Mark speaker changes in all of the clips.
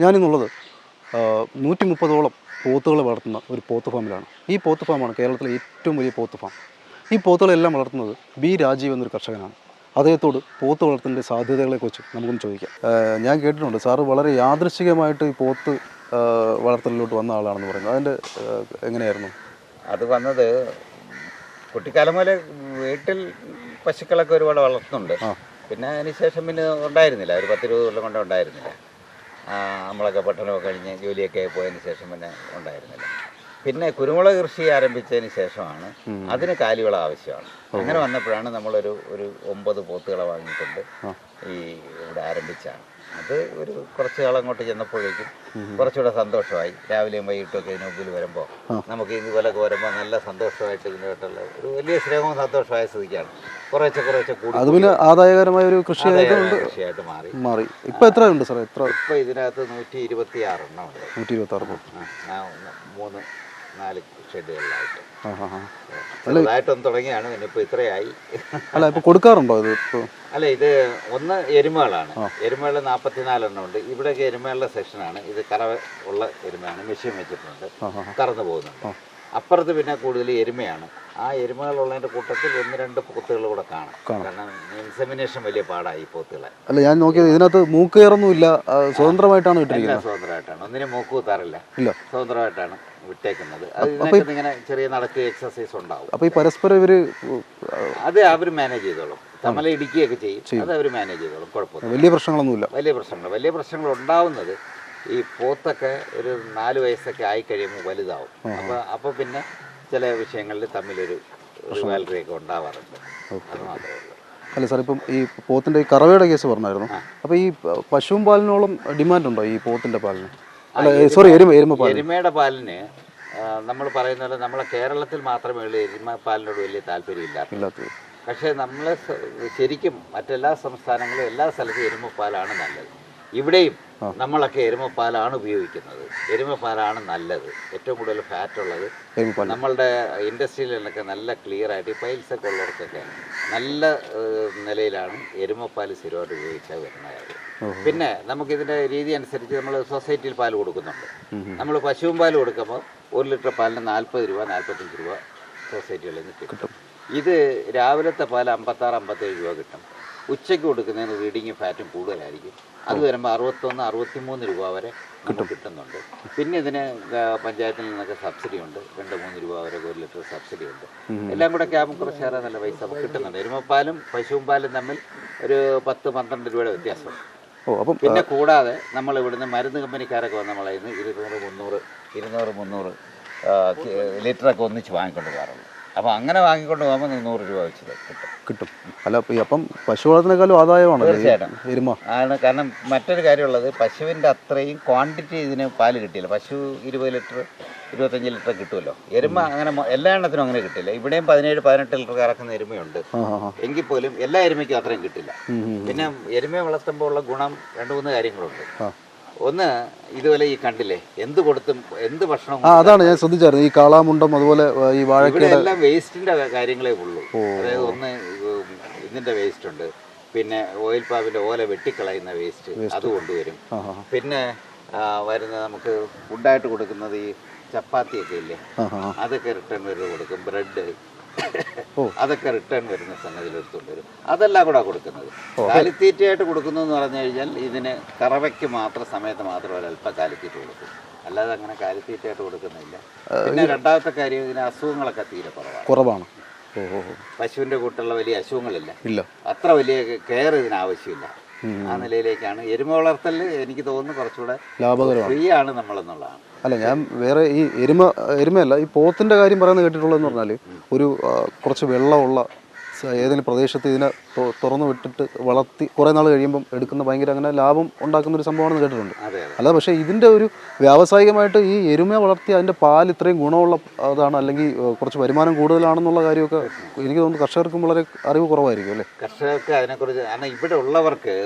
Speaker 1: ഞാനിന്നുള്ളത് നൂറ്റി മുപ്പതോളം പോത്തുകളെ വളർത്തുന്ന ഒരു പോത്ത് ഫാമിലാണ്. ഈ പോത്ത് ഫാമാണ് കേരളത്തിലെ ഏറ്റവും വലിയ പോത്ത് ഫാം. ഈ പോത്തുകളെല്ലാം വളർത്തുന്നത് ബി രാജീവ് എന്നൊരു കർഷകനാണ്. അദ്ദേഹത്തോട് പോത്ത് വളർത്തലിന്റെ സാധ്യതകളെക്കുറിച്ച് നമുക്കൊന്ന് ചോദിക്കാം. ഞാൻ കേട്ടിട്ടുണ്ട് സാറ് വളരെ യാദൃശികമായിട്ട് ഈ പോത്ത് വളർത്തലിലോട്ട് വന്ന ആളാണെന്ന് പറയുന്നത് അതിന്റെ എങ്ങനെയായിരുന്നു?
Speaker 2: അത് വന്നത് കുട്ടിക്കാലം മുതലേ വീട്ടിൽ പശുക്കളൊക്കെ ഒരുപാട് വളർത്തുന്നുണ്ട്. പിന്നെ അതിനുശേഷം പിന്നെ ഉണ്ടായിരുന്നില്ല. ഒരു പത്തിരുപത് കൊല്ലം കൊണ്ട് ഉണ്ടായിരുന്നില്ല. നമ്മളൊക്കെ പട്ടണമൊക്കെ കഴിഞ്ഞ് ജോലിയൊക്കെ പോയതിന് ശേഷം പിന്നെ ഉണ്ടായിരുന്നില്ല. പിന്നെ കുരുമുളക് കൃഷി ആരംഭിച്ചതിന് ശേഷമാണ് അതിന് കാലിവളം ആവശ്യമാണ്. അങ്ങനെ വന്നപ്പോഴാണ് നമ്മളൊരു ഒരു ഒമ്പത് പോത്തുകളെ വാങ്ങിക്കൊണ്ട് ഈ ഇവിടെ ആരംഭിച്ചാണ് അത് ഒരു കുറച്ച് കാലം അങ്ങോട്ട് ചെന്നപ്പോഴേക്കും കുറച്ചുകൂടെ സന്തോഷമായി. രാവിലെയും വൈകിട്ടും ഒക്കെ ഇതിന് മുമ്പിൽ വരുമ്പോൾ നമുക്ക് ഇതുപോലൊക്കെ വരുമ്പോൾ നല്ല സന്തോഷമായിട്ട് ഇതിനായിട്ടുള്ള ഒരു വലിയ സ്നേഹവും സന്തോഷമായ സ്ഥിതിക്കാണ്. കുറേശ്ശെ കുറേശ്ശെ കൂടി
Speaker 1: അത് പിന്നെ ആദായകരമായ ഒരു കൃഷിയായതുകൊണ്ട്
Speaker 2: കൃഷിയായിട്ട് മാറി.
Speaker 1: മാറി. ഇപ്പം എത്ര ഉണ്ട് സാറേ? എത്ര?
Speaker 2: ഇപ്പൊ ഇതിനകത്ത് നൂറ്റി ഇരുപത്തി എണ്ണം ഉണ്ട്.
Speaker 1: നൂറ്റി ഇരുപത്തി ആറ്
Speaker 2: മൂന്ന് നാല് ഷെഡുകളിലായിട്ട്. ചെറുതായിട്ടൊന്ന് തുടങ്ങിയാണ് പിന്നെ ഇപ്പൊ ഇത്രയായി.
Speaker 1: അല്ല ഇപ്പൊ കൊടുക്കാറുണ്ടോ ഇത് ഇപ്പോൾ
Speaker 2: അല്ല ഇത് ഒന്ന് എരുമകളാണ്. എരുമകൾ നാൽപ്പത്തിനാലെണ്ണം ഉണ്ട്. ഇവിടെയൊക്കെ എരുമകളുടെ സെക്ഷനാണ്. ഇത് കറ ഉള്ള എരുമയാണ്. മെഷീൻ വെച്ചിട്ടുണ്ട്. കറന്നു പോകുന്നുണ്ട്. അപ്പുറത്ത് പിന്നെ കൂടുതൽ എരുമയാണ്. ആ എരുമകളുള്ളതിന്റെ കൂട്ടത്തിൽ ഒന്ന് രണ്ട് പോത്തുകൾ കൂടെ കാണാം. കാരണം ഇൻസെമിനേഷൻ വലിയ പാടായി പോത്തുകളെ.
Speaker 1: അല്ല ഞാൻ നോക്കിയത് ഇതിനകത്ത് മൂക്കേറൊന്നുമില്ല ആ, സ്വതന്ത്രമായിട്ടാണ് വിട്ടിരിക്കുന്നത്.
Speaker 2: സ്വതന്ത്രമായിട്ടാണ്. ഒന്നിനും മൂക്ക് കൂത്താറില്ല.
Speaker 1: ഇല്ല.
Speaker 2: സ്വതന്ത്രമായിട്ടാണ് വിട്ടേക്കുന്നത്. അത് ഇതിനകത്ത് ഇങ്ങനെ ചെറിയ നടക്ക് എക്സസൈസ് ഉണ്ടാവും.
Speaker 1: അപ്പൊ ഈ പരസ്പരം ഇവർ
Speaker 2: അത് അവർ മാനേജ് ചെയ്തോളും. തമ്മല ഇടിക്കുകയൊക്കെ ചെയ്യും. അത് അവർ മാനേജ് ചെയ്തോളും. കുഴപ്പമില്ല
Speaker 1: വലിയ പ്രശ്നങ്ങളൊന്നുമില്ല.
Speaker 2: വലിയ പ്രശ്നങ്ങൾ വലിയ പ്രശ്നങ്ങൾ ഉണ്ടാവുന്നത് ഈ പോത്തൊക്കെ ഒരു നാല് വയസ്സൊക്കെ ആയി കഴിയുമ്പോൾ വലുതാവും. അപ്പോൾ അപ്പോൾ പിന്നെ ചില വിഷയങ്ങളിൽ തമ്മിലൊരു റിവാൽറിയൊക്കെ ഉണ്ടാവാറുണ്ട്. അത് മാത്രമേ ഉള്ളൂ.
Speaker 1: അല്ല സാർ ഇപ്പം ഈ പോത്തിന്റെ ഈ കറവയുടെ കേസ് പറഞ്ഞായിരുന്നു. അപ്പോൾ ഈ പശുവും പാലിനോളം ഡിമാൻഡ് ഉണ്ടോ ഈ പോത്തിന്റെ പാലിന്? അല്ല സോറി എരുമ എരുമ
Speaker 2: എരുമയുടെ പാലിന് നമ്മൾ പറയുന്ന പോലെ നമ്മളെ കേരളത്തിൽ മാത്രമേ ഉള്ളൂ എരുമ പാലിനോട് വലിയ താല്പര്യമില്ല
Speaker 1: ഇല്ലാത്തത്.
Speaker 2: പക്ഷേ നമ്മൾ ശരിക്കും മറ്റെല്ലാ സംസ്ഥാനങ്ങളും എല്ലാ സ്ഥലത്തും എരുമപ്പാലാണ് നല്ലത്. ഇവിടെയും നമ്മളൊക്കെ എരുമപ്പാലാണ് ഉപയോഗിക്കുന്നത്. എരുമപ്പാലാണ് നല്ലത്. ഏറ്റവും കൂടുതൽ ഫാറ്റ് ഉള്ളത്. നമ്മളുടെ ഇൻഡസ്ട്രിയിലൊക്കെ നല്ല ക്ലിയർ ആയിട്ട് ഈ പൈൽസൊക്കെ ഉള്ളവർക്കൊക്കെ നല്ല നിലയിലാണ് എരുമപ്പാൽ സ്ഥിരമായിട്ട് ഉപയോഗിച്ചാൽ വരുന്ന കാര്യം പിന്നെ നമുക്കിതിന്റെ രീതി അനുസരിച്ച് നമ്മൾ സൊസൈറ്റിയിൽ പാൽ കൊടുക്കുന്നുണ്ട്. നമ്മൾ പശുവും പാൽ കൊടുക്കുമ്പോൾ ഒരു ലിറ്റർ പാലിന് നാൽപ്പത് രൂപ നാൽപ്പത്തഞ്ച് രൂപ സൊസൈറ്റികളിൽ നിന്ന് കിട്ടും. ഇത് രാവിലത്തെ പാൽ അമ്പത്താറ് അമ്പത്തേഴ് രൂപ കിട്ടും. ഉച്ചയ്ക്ക് കൊടുക്കുന്നതിന് റീഡിങ്ങും ഫാറ്റും കൂടുതലായിരിക്കും. അത് വരുമ്പോൾ അറുപത്തൊന്ന് അറുപത്തിമൂന്ന് രൂപ വരെ കിട്ടും. കിട്ടുന്നുണ്ട്. പിന്നെ ഇതിന് പഞ്ചായത്തിൽ നിന്നൊക്കെ സബ്സിഡി ഉണ്ട്. രണ്ട് മൂന്ന് രൂപ വരെ ഒരു ലിറ്റർ സബ്സിഡി ഉണ്ട്. എല്ലാം കൂടെ ക്യാബും കുറച്ചേറെ നല്ല പൈസ നമുക്ക് കിട്ടുന്നുണ്ട്. എരുമപ്പാലും പശുവും പാലും തമ്മിൽ ഒരു പത്ത് പന്ത്രണ്ട് രൂപയുടെ വ്യത്യാസം പിന്നെ കൂടാതെ നമ്മൾ ഇവിടുന്ന് മരുന്ന് കമ്പനിക്കാരൊക്കെ വന്ന് നമ്മളെ ഇന്ന് ഇരുന്നൂറ് മുന്നൂറ് ഇരുന്നൂറ് മുന്നൂറ് ലിറ്ററൊക്കെ ഒന്നിച്ച് വാങ്ങിക്കൊണ്ട് പോകാറുള്ളൂ അപ്പോൾ അങ്ങനെ വാങ്ങിക്കൊണ്ട് പോകുമ്പോൾ നൂറ് രൂപ വെച്ച് കിട്ടും.
Speaker 1: കിട്ടും. അല്ല അപ്പം പശു വളർത്തിനേക്കാളും ആദായമാണ്
Speaker 2: തീർച്ചയായിട്ടും. ആണ് കാരണം മറ്റൊരു കാര്യമുള്ളത് പശുവിന്റെ അത്രയും ക്വാണ്ടിറ്റി ഇതിന് പാൽ കിട്ടിയില്ല. പശു ഇരുപത് ലിറ്റർ ഇരുപത്തഞ്ച് ലിറ്റർ കിട്ടുമല്ലോ. എരുമ അങ്ങനെ എല്ലാ എണ്ണത്തിനും അങ്ങനെ കിട്ടില്ല ഇവിടെയും പതിനേഴ് പതിനെട്ട് ലിറ്റർ കറക്കുന്ന എരുമയുണ്ട്. എങ്കിൽ പോലും എല്ലാ എരുമയ്ക്കും അത്രയും കിട്ടില്ല. പിന്നെ എരുമയെ വളർത്തുമ്പോൾ ഉള്ള ഗുണം രണ്ട് മൂന്ന് കാര്യങ്ങളുണ്ട്. ഒന്ന് ഇതുപോലെ ഈ കണ്ടില്ലേ? എന്ത് കൊടുത്തും എന്ത് ഭക്ഷണം
Speaker 1: അതാണ് ഞാൻ ശ്രദ്ധിച്ചായിരുന്നു. ഈ കാളാമുണ്ടം അതുപോലെ ഈ വാഴ
Speaker 2: എല്ലാം വേസ്റ്റിന്റെ കാര്യങ്ങളേ ഉള്ളൂ. അതായത് ഒന്ന് ഇതിന്റെ വേസ്റ്റ് ഉണ്ട്. പിന്നെ ഓയിൽ പാമ്പിന്റെ ഓല വെട്ടിക്കളയുന്ന വേസ്റ്റ് അത് കൊണ്ടുവരും. പിന്നെ വരുന്ന നമുക്ക് ഫുഡായിട്ട് കൊടുക്കുന്നത് ഈ ചപ്പാത്തിയൊക്കെ ഇല്ലേ? അതൊക്കെ റിട്ടേൺ വരുന്നത് കൊടുക്കും. ബ്രെഡ്. അതൊക്കെ റിട്ടേൺ വരുന്ന സംഗതിയിൽ എടുത്തുകൊണ്ട് വരും. അതെല്ലാം കൂടെ കൊടുക്കുന്നത്. കാലിത്തീറ്റയായിട്ട് കൊടുക്കുന്നു എന്ന് പറഞ്ഞു കഴിഞ്ഞാൽ ഇതിന് കറവയ്ക്ക് മാത്രം സമയത്ത് മാത്രം ഒരല്പ കാലിത്തീറ്റ കൊടുക്കും. അല്ലാതെ അങ്ങനെ കാലിത്തീറ്റയായിട്ട് കൊടുക്കുന്നില്ല. പിന്നെ രണ്ടാമത്തെ കാര്യം ഇതിന് അസുഖങ്ങളൊക്കെ തീരെ കുറവാണ്.
Speaker 1: കുറവാണ്.
Speaker 2: പശുവിന്റെ കൂട്ടുള്ള വലിയ അസുഖങ്ങളില്ല.
Speaker 1: ഇല്ല.
Speaker 2: അത്ര വലിയ കെയർ ഇതിന് ആവശ്യമില്ല. ആ നിലയിലേക്കാണ്. എരുമ വളർത്തൽ എനിക്ക് തോന്നുന്നു കുറച്ചുകൂടെ ഫ്രീ ആണ് നമ്മളെന്നുള്ളതാണ്.
Speaker 1: അല്ല ഞാൻ വേറെ ഈ എരുമ എരുമയല്ല ഈ പോത്തിന്റെ കാര്യം പറയുന്നത് കേട്ടിട്ടുള്ളതെന്ന് പറഞ്ഞാൽ ഒരു കുറച്ച് വെള്ളമുള്ള ഏതെങ്കിലും പ്രദേശത്ത് ഇതിനെ തുറന്നു വിട്ടിട്ട് വളർത്തി കുറേ നാൾ കഴിയുമ്പം എടുക്കുന്ന ഭയങ്കര അങ്ങനെ ലാഭം ഉണ്ടാക്കുന്ന ഒരു സംഭവമാണെന്ന് കേട്ടിട്ടുണ്ട്. അല്ല പക്ഷേ ഇതിന്റെ ഒരു വ്യാവസായികമായിട്ട് ഈ എരുമയെ വളർത്തി അതിന്റെ പാൽ ഇത്രയും ഗുണമുള്ള അതാണ് അല്ലെങ്കിൽ കുറച്ച് വരുമാനം കൂടുതലാണെന്നുള്ള കാര്യമൊക്കെ എനിക്ക് തോന്നുന്നു കർഷകർക്കും വളരെ അറിവ് കുറവായിരിക്കും അല്ലേ?
Speaker 2: കർഷകർക്ക് അതിനെക്കുറിച്ച് കാരണം ഇവിടെ ഉള്ളവർക്ക്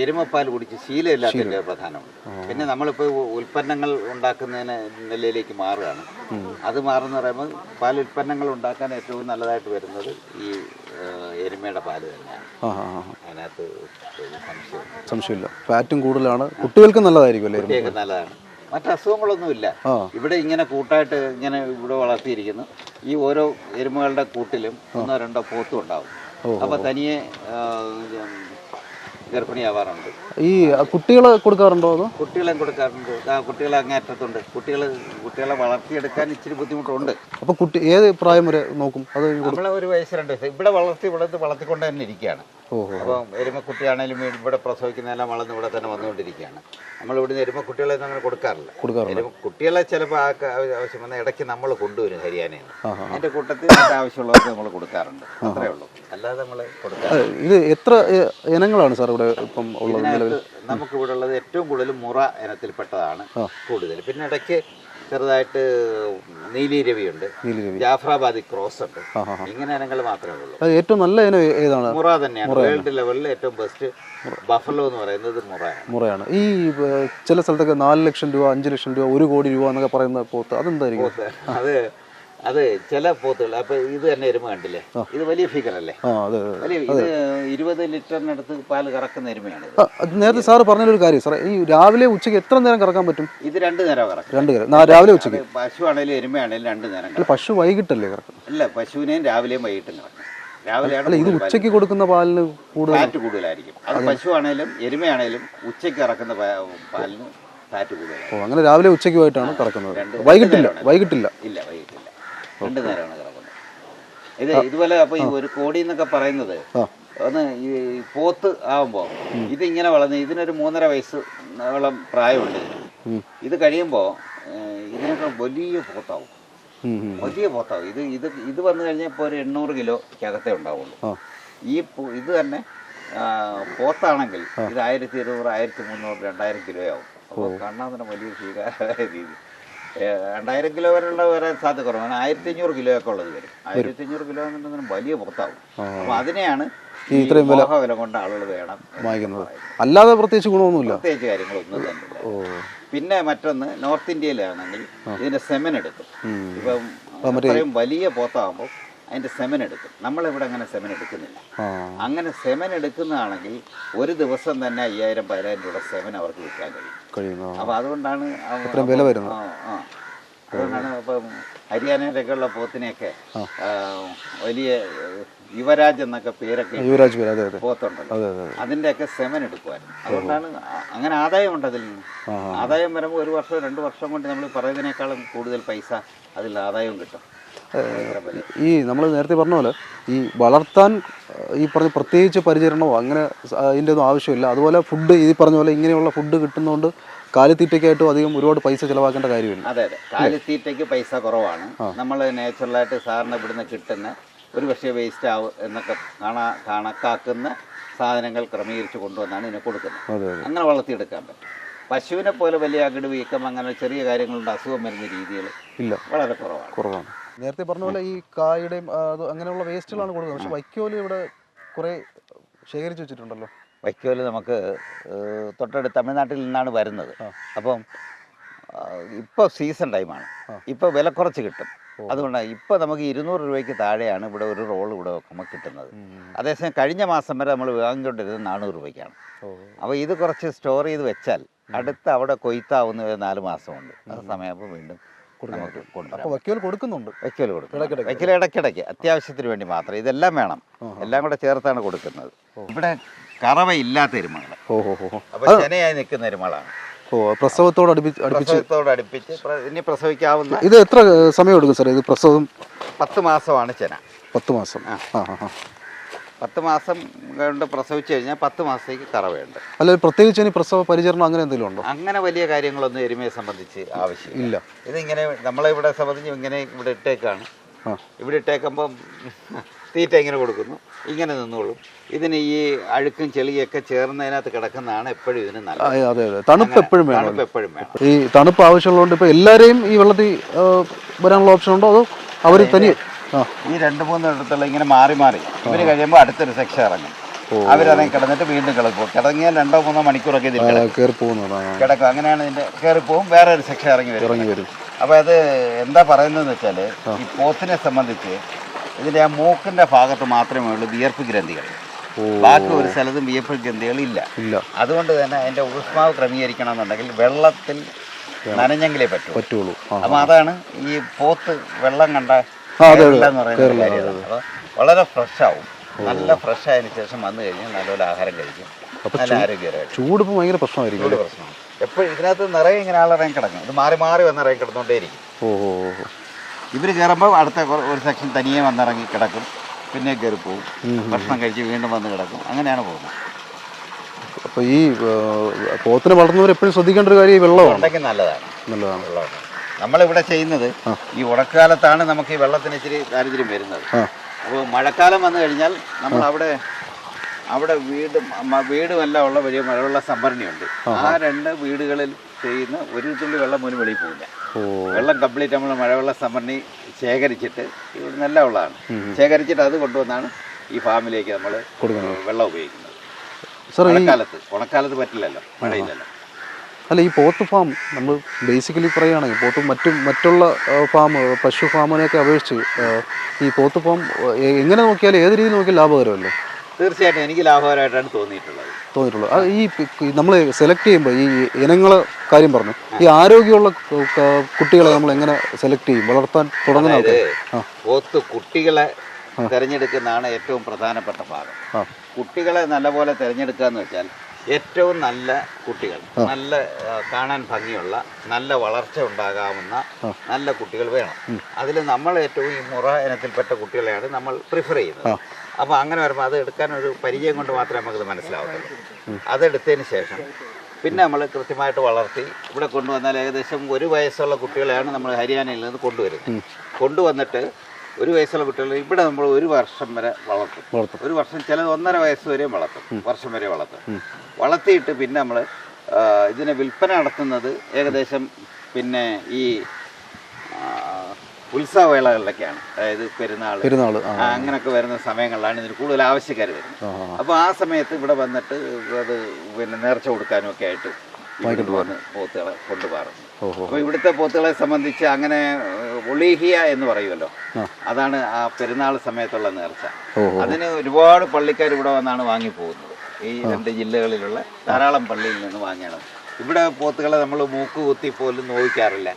Speaker 2: എരുമപ്പാൽ കുടിച്ച് ശീലമില്ലാത്തതിന്റെ പ്രധാനമാണ് പിന്നെ നമ്മളിപ്പോൾ ഉൽപ്പന്നങ്ങൾ ഉണ്ടാക്കുന്നതിന് നിലയിലേക്ക് മാറുകയാണ്. അത് മാറുന്ന പറയുമ്പോൾ പാൽ ഉൽപ്പന്നങ്ങൾ ഉണ്ടാക്കാൻ ഏറ്റവും നല്ലതായിട്ട് വരുന്നത് ഈ എരുമയുടെ പാൽ തന്നെയാണ്. അതിനകത്ത്
Speaker 1: സംശയമില്ല. ഫാറ്റും കൂടുതലാണ്. കുട്ടികൾക്ക് നല്ലതായിരിക്കും അല്ലേ
Speaker 2: കുട്ടികൾക്ക് നല്ലതാണ്. മറ്റ് അസുഖങ്ങളൊന്നുമില്ല. ഇവിടെ ഇങ്ങനെ കൂട്ടായിട്ട് ഇങ്ങനെ ഇവിടെ വളർത്തിയിരിക്കുന്നു. ഈ ഓരോ എരുമകളുടെ കൂട്ടിലും ഒന്നോ രണ്ടോ പോത്തും ഉണ്ടാവും അപ്പൊ തനിയെ ഗർഭിണിയാവാറുണ്ട്.
Speaker 1: ഈ കുട്ടികളെ കൊടുക്കാറുണ്ടോ അതോ?
Speaker 2: കുട്ടികളെ കൊടുക്കാറുണ്ട്. കുട്ടികളെ അങ്ങേറ്റത്തുണ്ട് കുട്ടികൾ കുട്ടികളെ വളർത്തിയെടുക്കാൻ ഇച്ചിരി ബുദ്ധിമുട്ടുണ്ട്.
Speaker 1: അപ്പോൾ കുട്ടി ഏത് പ്രായം വരെ നോക്കും? അത്
Speaker 2: നമ്മളെ ഒരു വയസ്സ് രണ്ട് വയസ്സ്. ഇവിടെ വളർത്തി ഇവിടെ വളർത്തിക്കൊണ്ട് തന്നെ ഇരിക്കുകയാണ്. അപ്പം എരുമക്കുട്ടിയാണെങ്കിലും ഇവിടെ പ്രസവിക്കുന്നതെല്ലാം വളർന്ന് ഇവിടെ തന്നെ വന്നുകൊണ്ടിരിക്കുകയാണ്. നമ്മൾ ഇവിടുന്ന് എരുമക്കുട്ടികളെ അങ്ങനെ കൊടുക്കാറില്ല. എരുമ കുട്ടികളെ ചിലപ്പോൾ ആവശ്യം വന്നാൽ ഇടയ്ക്ക് നമ്മൾ കൊണ്ടുവരും ഹരിയാനയിൽ. അതിന്റെ കൂട്ടത്തിൽ ആവശ്യമുള്ളവർക്ക് നമ്മൾ കൊടുക്കാറുണ്ട്. അത്രേ ഉള്ളൂ. അല്ലാതെ നമ്മൾ കൊടുക്കാറില്ല.
Speaker 1: ഇത് എത്ര ഇനങ്ങളാണ് സാർ ഇവിടെ ഇപ്പം ഉള്ളത് നിലവിൽ.
Speaker 2: നമുക്ക് ഇവിടെ ഉള്ളത് ഏറ്റവും കൂടുതൽ മുറ ഇനത്തിൽപ്പെട്ടതാണ് കൂടുതൽ പിന്നെ ഇടയ്ക്ക് ചെറുതായിട്ട് നീലിരവിയുണ്ട്
Speaker 1: നീലരവി
Speaker 2: ജാഫ്രാബാദി ക്രോസ് ഉണ്ട്. ഇങ്ങനെ ഇനങ്ങൾ മാത്രമേ ഉള്ളൂ.
Speaker 1: ഏറ്റവും നല്ല ഇനം ഏതാണ്?
Speaker 2: മുറ തന്നെയാണ്. വേൾഡ് ലെവലിൽ ഏറ്റവും ബെസ്റ്റ് ബഫലോ എന്ന് പറയുന്നത് മുറയാണ്.
Speaker 1: മുറയാണ്. ഈ ചില സ്ഥലത്തൊക്കെ നാല് ലക്ഷം രൂപ അഞ്ച് ലക്ഷം രൂപ ഒരു കോടി രൂപ എന്നൊക്കെ പറയുന്ന പോത്ത് അതെന്തായിരിക്കും?
Speaker 2: അത് അത് ചില പോത്തുകൾ അപ്പൊ ഇത് തന്നെ എരുമ കണ്ടില്ലേ? ഇത് വലിയ ഫിഗർ വലിയ ഇത് ഇരുപത് ലിറ്ററിനടുത്ത് പാൽ കറക്കുന്ന എരുമയാണ്
Speaker 1: നേരത്തെ സാറ് പറഞ്ഞൊരു കാര്യം. സാർ ഈ രാവിലെ ഉച്ചയ്ക്ക് എത്ര നേരം കറക്കാൻ പറ്റും?
Speaker 2: ഇത് രണ്ട് നേരം കറക്കും.
Speaker 1: രണ്ട് നേരം. രാവിലെ ഉച്ചയ്ക്ക്.
Speaker 2: പശു ആണെങ്കിലും എരുമയാണെങ്കിലും രണ്ട് നേരം
Speaker 1: പശു വൈകിട്ടല്ലേ കറക്കുന്നത്
Speaker 2: അല്ല പശുവിനെയും രാവിലെയും വൈകിട്ടും രാവിലെ രാവിലെയാണ്
Speaker 1: ഇത്
Speaker 2: കൂടുതൽ
Speaker 1: ഉച്ചയ്ക്ക് കൊടുക്കുന്ന പാലിന് കൂടുതൽ
Speaker 2: ഫാറ്റ് കൂടുതലായിരിക്കും. അത് പശു പശുവാണേലും എരുമയാണേലും ഉച്ചയ്ക്ക് ഇറക്കുന്ന പാലിന് ഫാറ്റ് കൂടുതലായിരിക്കും.
Speaker 1: ഓ അങ്ങനെ രാവിലെ ഉച്ചയ്ക്കുമായിട്ടാണ് കറക്കുന്നത്. വൈകിട്ടില്ല വൈകിട്ടില്ല.
Speaker 2: ഇല്ല വൈകിട്ടില്ല. രണ്ട് നേരമാണ് കിടക്കുന്നത്. ഇത് ഇതുപോലെ അപ്പൊ ഈ ഒരു കോടി എന്നൊക്കെ പറയുന്നത് ഒന്ന് ഈ പോത്ത് ആവുമ്പോൾ ഇത് ഇങ്ങനെ വളർന്ന് ഇതിനൊരു മൂന്നര വയസ്സ് വളം പ്രായമുണ്ട്. ഇതിന് ഇത് കഴിയുമ്പോൾ ഇതിനൊക്കെ വലിയ പോത്താവും. വലിയ പോത്താവും. ഇത് ഇത് ഇത് വന്നു കഴിഞ്ഞാൽ ഇപ്പോൾ ഒരു എണ്ണൂറ് കിലോക്കകത്തേ ഉണ്ടാവുള്ളൂ. ഈ ഇത് തന്നെ പോത്താണെങ്കിൽ ഇത് ആയിരത്തി ഇരുന്നൂറ് ആയിരത്തി മുന്നൂറ് രണ്ടായിരം കിലോയാവും. അപ്പോൾ കാണാൻ തന്നെ വലിയ സ്വീകാര രീതി. രണ്ടായിരം കിലോ വരെയുള്ള വരാൻ സാധ്യത കുറവാണ്. ആയിരത്തി അഞ്ഞൂറ് കിലോ ഒക്കെ ഉള്ളത് വരും. ആയിരത്തി അഞ്ഞൂറ് കിലോ എന്നുണ്ടെങ്കിലും വലിയ പുറത്താവും. അപ്പൊ അതിനെയാണ്
Speaker 1: ഇത്രയും വില-
Speaker 2: വില കൊണ്ട് ആളുകൾ വേണം
Speaker 1: വാങ്ങിക്കുന്നത്. അല്ലാതെ പ്രത്യേകിച്ച് ഗുണമൊന്നുമില്ല.
Speaker 2: പ്രത്യേകിച്ച് കാര്യങ്ങളൊന്നും തന്നെ പിന്നെ മറ്റൊന്ന് നോർത്ത് ഇന്ത്യയിലാണെങ്കിൽ ഇതിന്റെ സെമൻ എടുക്കും. ഇപ്പം അത്രയും വലിയ പോത്താകുമ്പോൾ അതിന്റെ സെമൻ എടുക്കും. നമ്മളിവിടെ അങ്ങനെ സെമൻ എടുക്കുന്നില്ല. അങ്ങനെ സെമൻ എടുക്കുന്നതാണെങ്കിൽ ഒരു ദിവസം തന്നെ അയ്യായിരം പതിനായിരം രൂപ സെമൻ അവർക്ക് വിൽക്കാൻ കഴിയും.
Speaker 1: കഴിയുന്നു.
Speaker 2: അപ്പോൾ അതുകൊണ്ടാണ്
Speaker 1: ഇത്രയും വില വരുന്നത്.
Speaker 2: അതുകൊണ്ടാണ് ഇപ്പം ഹരിയാനയിലൊക്കെയുള്ള പോത്തിനെയൊക്കെ വലിയ യുവരാജ് എന്നൊക്കെ പേരൊക്കെ
Speaker 1: യുവരാജ് പേര് അതെ അതെ.
Speaker 2: പോത്തുണ്ടല്ലോ.
Speaker 1: അതെ അതെ അതെ.
Speaker 2: അതിന്റെയൊക്കെ സെമൻ എടുക്കുമായിരുന്നു അതുകൊണ്ടാണ് അങ്ങനെ ആദായം ഉണ്ട് അതിൽ. നിന്ന് ആദായം വരുമ്പോൾ ഒരു വർഷം രണ്ട് വർഷം കൊണ്ട് നമ്മൾ പറയുന്നതിനേക്കാളും കൂടുതൽ പൈസ അതിൽ ആദായവും കിട്ടും.
Speaker 1: ഈ നമ്മൾ നേരത്തെ പറഞ്ഞ പോലെ ഈ വളർത്താൻ ഈ പറഞ്ഞ പ്രത്യേകിച്ച് പരിചരണമോ അങ്ങനെ അതിന്റെ ഒന്നും ആവശ്യമില്ല. അതുപോലെ ഫുഡ് ഈ പറഞ്ഞ പോലെ ഇങ്ങനെയുള്ള ഫുഡ് കിട്ടുന്നതുകൊണ്ട് കാലിത്തീറ്റയ്ക്കായിട്ടും അധികം ഒരുപാട് പൈസ ചിലവാക്കേണ്ട കാര്യമില്ല.
Speaker 2: അതെ അതെ. കാലിത്തീറ്റയ്ക്ക് പൈസ കുറവാണ്. നമ്മൾ നാച്ചുറലായിട്ട് സാറിന് ഇവിടുന്ന് കിട്ടുന്ന ഒരു പക്ഷേ വേസ്റ്റ് ആവും എന്നൊക്കെ കാണാ കണക്കാക്കുന്ന സാധനങ്ങൾ ക്രമീകരിച്ച് കൊണ്ടുവന്നാണ് ഇതിനെ കൊടുക്കുന്നത്. അങ്ങനെ വളർത്തിയെടുക്കാൻ പറ്റും. പശുവിനെ പോലെ വലിയ അകിട് വീക്കം അങ്ങനെ ചെറിയ കാര്യങ്ങളുണ്ട് അസുഖം വരുന്ന രീതികൾ
Speaker 1: ഇല്ല.
Speaker 2: വളരെ കുറവാണ്.
Speaker 1: കുറവാണ്. നേരത്തെ പറഞ്ഞ പോലെ ഈ കായുടെയും അത് അങ്ങനെയുള്ള വേസ്റ്റുകളാണ് കൊടുക്കുന്നത്. പക്ഷെ വൈക്കോൽ ഇവിടെ കുറേ ശേഖരിച്ചു വെച്ചിട്ടുണ്ടല്ലോ.
Speaker 2: വൈക്കോൽ നമുക്ക് തൊട്ടടുത്ത് തമിഴ്നാട്ടിൽ നിന്നാണ് വരുന്നത്. അപ്പം ഇപ്പോൾ സീസൺ ടൈമാണ്. ഇപ്പോൾ വില കുറച്ച് കിട്ടും. അതുകൊണ്ടാണ് ഇപ്പോൾ നമുക്ക് ഇരുന്നൂറ് രൂപയ്ക്ക് താഴെയാണ് ഇവിടെ ഒരു റോൾ ഇവിടെ നമുക്ക് കിട്ടുന്നത്. അതേസമയം കഴിഞ്ഞ മാസം വരെ നമ്മൾ വാങ്ങിക്കൊണ്ടിരുന്നത് നാനൂറ് രൂപയ്ക്കാണ്. അപ്പോൾ ഇത് കുറച്ച് സ്റ്റോർ ചെയ്ത് വെച്ചാൽ അടുത്ത് അവിടെ കൊയ്ത്താവുന്ന നാല് മാസമുണ്ട്. ആ സമയമാകുമ്പോൾ വീണ്ടും
Speaker 1: അപ്പോൾ വൈക്കോൽ കൊടുക്കുന്നുണ്ട്.
Speaker 2: വയ്ക്കൽ കൊടുക്കും. വയ്ക്കൽ ഇടയ്ക്കിടയ്ക്ക്. അത്യാവശ്യത്തിന് വേണ്ടി മാത്രം. ഇതെല്ലാം വേണം. എല്ലാം കൂടെ ചേർത്താണ് കൊടുക്കുന്നത്. ഇവിടെ കറവയില്ലാത്ത ഇല്ലാത്ത
Speaker 1: എരുമകൾ ഹോ
Speaker 2: ചെനയായി നിൽക്കുന്ന എരുമകളാണ്.
Speaker 1: പ്രസവത്തോട്
Speaker 2: പ്രസവത്തോട് അടുപ്പിച്ച് ഇനി പ്രസവിക്കാവുന്ന
Speaker 1: ഇത് എത്ര സമയം എടുക്കും സാർ ഇത് പ്രസവം
Speaker 2: പത്ത് മാസമാണ് ചെന
Speaker 1: പത്ത് മാസം. ആ ആ ആ.
Speaker 2: പത്ത് മാസം കൊണ്ട് പ്രസവിച്ചു കഴിഞ്ഞാൽ പത്ത് മാസത്തേക്ക് കറവയുണ്ട്.
Speaker 1: അല്ല പ്രത്യേകിച്ച് ഇനി പ്രസവ പരിചരണം അങ്ങനെ എന്തെങ്കിലും ഉണ്ടോ?
Speaker 2: അങ്ങനെ വലിയ കാര്യങ്ങളൊന്നും എരുമയെ സംബന്ധിച്ച് ആവശ്യമില്ല.
Speaker 1: ഇല്ല.
Speaker 2: ഇതിങ്ങനെ നമ്മളെ ഇവിടെ സംബന്ധിച്ച് ഇങ്ങനെ ഇവിടെ ഇട്ടേക്കാണ്. ഇവിടെ ഇട്ടേക്കുമ്പം തീറ്റ ഇങ്ങനെ കൊടുക്കുന്നു. ഇങ്ങനെ നിന്നോളും. ഇതിന് ഈ അഴുക്കും ചെളിയൊക്കെ ചേർന്നതിനകത്ത് കിടക്കുന്നതാണ് എപ്പോഴും ഇതിന് നല്ലത്.
Speaker 1: തണുപ്പ് എപ്പോഴും വേണം
Speaker 2: തണുപ്പ് എപ്പോഴും വേണം.
Speaker 1: ഈ തണുപ്പ് ആവശ്യമുള്ളതുകൊണ്ട് ഇപ്പോൾ എല്ലാവരെയും ഈ വെള്ളത്തിൽ വരാനുള്ള ഓപ്ഷൻ ഉണ്ടോ? അതോ അവർ തനി ആ
Speaker 2: ഈ രണ്ട് മൂന്ന് ഇടത്തുള്ള ഇങ്ങനെ മാറി മാറി. ഇവർ കഴിയുമ്പോൾ അടുത്തൊരു സെക്ഷൻ ഇറങ്ങും. അവരിറങ്ങി കിടന്നിട്ട് വീണ്ടും കിടക്കും. കിടങ്ങിയാൽ രണ്ടോ മൂന്നോ മണിക്കൂറൊക്കെ ഇതിൽ കിടക്കും. അങ്ങനെയാണ് ഇതിന്റെ കേറി പോകും. വേറെ ഒരു സെക്ഷൻ ഇറങ്ങി വരും.
Speaker 1: ഇറങ്ങി വരും.
Speaker 2: അപ്പൊ അത് എന്താ പറയുന്നതെന്ന് വെച്ചാൽ ഈ പോത്തിനെ സംബന്ധിച്ച് ഇതിന്റെ ആ മൂക്കിന്റെ ഭാഗത്ത് മാത്രമേ ഉള്ളൂ വിയർപ്പ് ഗ്രന്ഥികൾ. ബാക്കി ഒരു സ്ഥലത്തും വിയർപ്പ് ഗ്രന്ഥികൾ ഇല്ല. അതുകൊണ്ട് തന്നെ അതിന്റെ ഊഷ്മാവ് ക്രമീകരിക്കണം എന്നുണ്ടെങ്കിൽ വെള്ളത്തിൽ നനഞ്ഞെങ്കിലേ പറ്റൂ.
Speaker 1: പറ്റുള്ളൂ.
Speaker 2: അപ്പൊ അതാണ് ഈ പോത്ത് വെള്ളം കണ്ട. കേരള എന്ന് പറയുന്ന. അപ്പോൾ വളരെ ഫ്രഷ് ആവും നല്ല ഫ്രഷ് ആയതിനു ശേഷം വന്നു കഴിഞ്ഞാൽ നല്ലപോലെ ആഹാരം കഴിക്കും. നല്ല ആരോഗ്യകരമായിട്ട്.
Speaker 1: ചൂട് ഇപ്പം ഭയങ്കര പ്രശ്നമായിരിക്കും
Speaker 2: പ്രശ്നമാണ്. എപ്പോഴും ഇതിനകത്ത് നിറയെ ഇങ്ങനെ ആളിറങ്ങി കിടക്കും. ഇത് മാറി മാറി വന്ന് ഇറങ്ങി കിടന്നുകൊണ്ടേയിരിക്കും.
Speaker 1: ഓ.
Speaker 2: ഇവർ കയറുമ്പോൾ അടുത്ത ഒരു സെക്ഷൻ തനിയെ വന്നിറങ്ങി കിടക്കും. പിന്നെ കയറി പോകും. ഭക്ഷണം കഴിച്ച് വീണ്ടും വന്ന് കിടക്കും. അങ്ങനെയാണ് പോകുന്നത്.
Speaker 1: അപ്പോൾ ഈ പോത്തിന് വളർത്തുന്നവർ എപ്പോഴും ശ്രദ്ധിക്കേണ്ട ഒരു കാര്യം ഈ വെള്ളമാണ്.
Speaker 2: നല്ലതാണ്.
Speaker 1: നല്ലതാണ്.
Speaker 2: വെള്ളമാണ്. നമ്മളിവിടെ ചെയ്യുന്നത് ഈ ഉണക്കാലത്താണ് നമുക്ക് ഈ വെള്ളത്തിന് ഇച്ചിരി ദാരിദ്ര്യം വരുന്നത്. അപ്പോൾ മഴക്കാലം വന്നു കഴിഞ്ഞാൽ നമ്മൾ അവിടെ അവിടെ വീട് വീടുമെല്ലാം ഉള്ള വലിയ മഴവെള്ള സംഭരണിയുണ്ട്. ആ. രണ്ട് വീടുകളിൽ ചെയ്യുന്ന ഒരു തുള്ളി വെള്ളം പോലും വെളിയിൽ പോകില്ല വെള്ളം കംപ്ലീറ്റ് നമ്മൾ മഴവെള്ള സംഭരണി ശേഖരിച്ചിട്ട് ഇവിടെ നല്ല വെള്ളമാണ് ശേഖരിച്ചിട്ട് അത് കൊണ്ടുവന്നാണ് ഈ ഫാമിലേക്ക് നമ്മൾ. വെള്ളം ഉപയോഗിക്കുന്നത്.
Speaker 1: ഉണക്കാലത്ത്
Speaker 2: മഴക്കാലത്ത് ഉണക്കാലത്ത് പറ്റില്ലല്ലോ മഴയില്ലല്ലോ.
Speaker 1: അല്ല ഈ പോത്ത് ഫാം നമ്മൾ ബേസിക്കലി പറയുകയാണെങ്കിൽ പോത്ത് മറ്റു മറ്റുള്ള ഫാം പശു ഫാമിനെയൊക്കെ അപേക്ഷിച്ച് ഈ പോത്ത് ഫാം എങ്ങനെ നോക്കിയാലും ഏത് രീതിയിൽ നോക്കിയാൽ ലാഭകരമല്ലേ?
Speaker 2: തീർച്ചയായിട്ടും എനിക്ക് ലാഭകരമായിട്ടാണ് തോന്നിയിട്ടുള്ളത്.
Speaker 1: തോന്നിയിട്ടുള്ളത്. ഈ നമ്മൾ സെലക്ട് ചെയ്യുമ്പോൾ ഈ ഇനങ്ങളെ കാര്യം പറഞ്ഞു. ഈ ആരോഗ്യമുള്ള കുട്ടികളെ നമ്മൾ എങ്ങനെ സെലക്ട് ചെയ്യും? വളർത്താൻ തുടങ്ങുന്ന
Speaker 2: പോത്ത് കുട്ടികളെ തിരഞ്ഞെടുക്കുന്നതാണ് ഏറ്റവും പ്രധാനപ്പെട്ട ഭാഗം. കുട്ടികളെ നല്ലപോലെ തിരഞ്ഞെടുക്കുക എന്ന് വെച്ചാൽ ഏറ്റവും നല്ല കുട്ടികൾ. നല്ല കാണാൻ ഭംഗിയുള്ള നല്ല വളർച്ച ഉണ്ടാകാവുന്ന നല്ല കുട്ടികൾ വേണം. അതിൽ നമ്മൾ ഏറ്റവും ഈ മുറ ഇനത്തിൽപ്പെട്ട കുട്ടികളെയാണ് നമ്മൾ പ്രിഫർ ചെയ്യുന്നത്. അപ്പോൾ അങ്ങനെ വരുമ്പോൾ അത് എടുക്കാൻ ഒരു പരിചയം കൊണ്ട് മാത്രമേ നമുക്കത് മനസ്സിലാവത്തുള്ളൂ. അതെടുത്തതിന് ശേഷം പിന്നെ നമ്മൾ കൃത്യമായിട്ട് വളർത്തി ഇവിടെ കൊണ്ടുവന്നാൽ ഏകദേശം ഒരു വയസ്സുള്ള കുട്ടികളെയാണ് നമ്മൾ ഹരിയാനയിൽ നിന്ന് കൊണ്ടുവരുന്നത്. കൊണ്ടുവന്നിട്ട് ഒരു വയസ്സുള്ള കുട്ടികൾ ഇവിടെ നമ്മൾ ഒരു വർഷം വരെ വളർത്തും.
Speaker 1: വളർത്തും.
Speaker 2: ഒരു വർഷം ചിലത് ഒന്നര വയസ്സ് വരെയും വളർത്തും. വർഷം വരെ വളർത്തും. വളർത്തിയിട്ട് പിന്നെ നമ്മൾ ഇതിനെ വിൽപ്പന നടത്തുന്നത് ഏകദേശം പിന്നെ ഈ ഉത്സവവേളകളിലൊക്കെയാണ്. അതായത് പെരുന്നാൾ
Speaker 1: പെരുന്നാൾ
Speaker 2: അങ്ങനെയൊക്കെ വരുന്ന സമയങ്ങളിലാണ് ഇതിന് കൂടുതൽ ആവശ്യക്കാർ വരുന്നത്. അപ്പോൾ ആ. സമയത്ത് ഇവിടെ വന്നിട്ട് അത് പിന്നെ നേർച്ച കൊടുക്കാനും ഒക്കെ ആയിട്ട് പോത്തുകളെ കൊണ്ടുപോകാറുണ്ട്. അപ്പോൾ ഇവിടുത്തെ പോത്തുകളെ സംബന്ധിച്ച് അങ്ങനെ ഒളീഹിയ എന്ന് പറയുമല്ലോ. അതാണ് ആ പെരുന്നാൾ സമയത്തുള്ള നേർച്ച. അതിന് ഒരുപാട് പള്ളിക്കാർ ഇവിടെ വന്നാണ് വാങ്ങി പോകുന്നത്. ഈ രണ്ട് ജില്ലകളിലുള്ള ധാരാളം പള്ളിയിൽ നിന്ന് വാങ്ങിയാണ് ഇവിടെ പോത്തുകളെ നമ്മൾ മൂക്ക് കുത്തി പോലും നോവിക്കാറില്ല.